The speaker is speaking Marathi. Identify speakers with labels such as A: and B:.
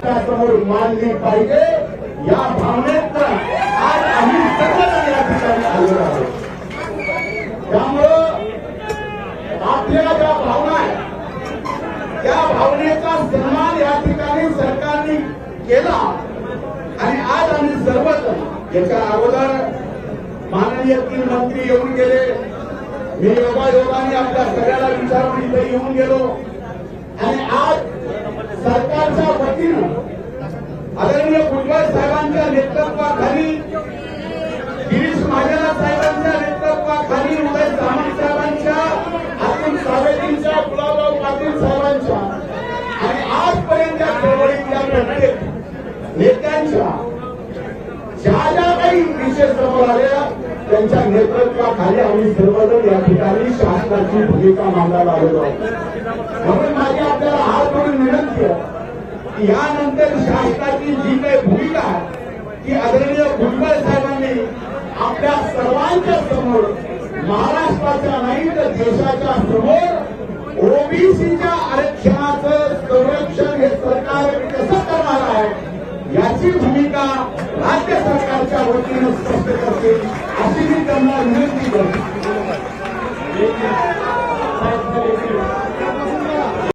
A: आपल्यासमोर मांडली पाहिजे. या भावनेत आज आम्ही सर्वजण या ठिकाणी आलो आहोत. त्यामुळं आपल्या ज्या भावना आहेत त्या भावनेचा सन्मान या ठिकाणी सरकारने केला. आणि आज आम्ही सर्वजण याच्या अगोदर माननीय तीन मंत्री येऊन गेले. मी योगायोगाने आपल्या सगळ्याला विचारून इथे येऊन गेलो आणि आज सरकारच्या वतीनं आदरणीय भुजबळ साहेबांच्या नेतृत्वाखाली गिरीश महाजन साहेबांच्या नेतृत्वाखाली उदय सामंत साहेबांच्या अतुल सावेजींच्या गुलाबराव पाटील साहेबांच्या. आणि आजपर्यंत या चळवळीतल्या प्रत्येक नेत्यांच्या ज्या ज्या काही विशेष समोर आल्या त्यांच्या नेतृत्वाखाली आम्ही सर्वजण या ठिकाणी शासनाची भूमिका मांडायला आलेलो आहोत. म्हणून माझी आपल्याला हात जोडून विनंती आहे की यानंतर शासनाची जी काही भूमिका आहे ती आदरणीय भुजबळ साहेबांनी आपल्या सर्वांच्या समोर महाराष्ट्राच्या नाही तर देशाच्या समोर ओबीसीच्या आरक्षणाचं संरक्षण हे सरकार कसं करणार आहे याची भूमिका राज्य सरकारच्या वतीनं स्पष्ट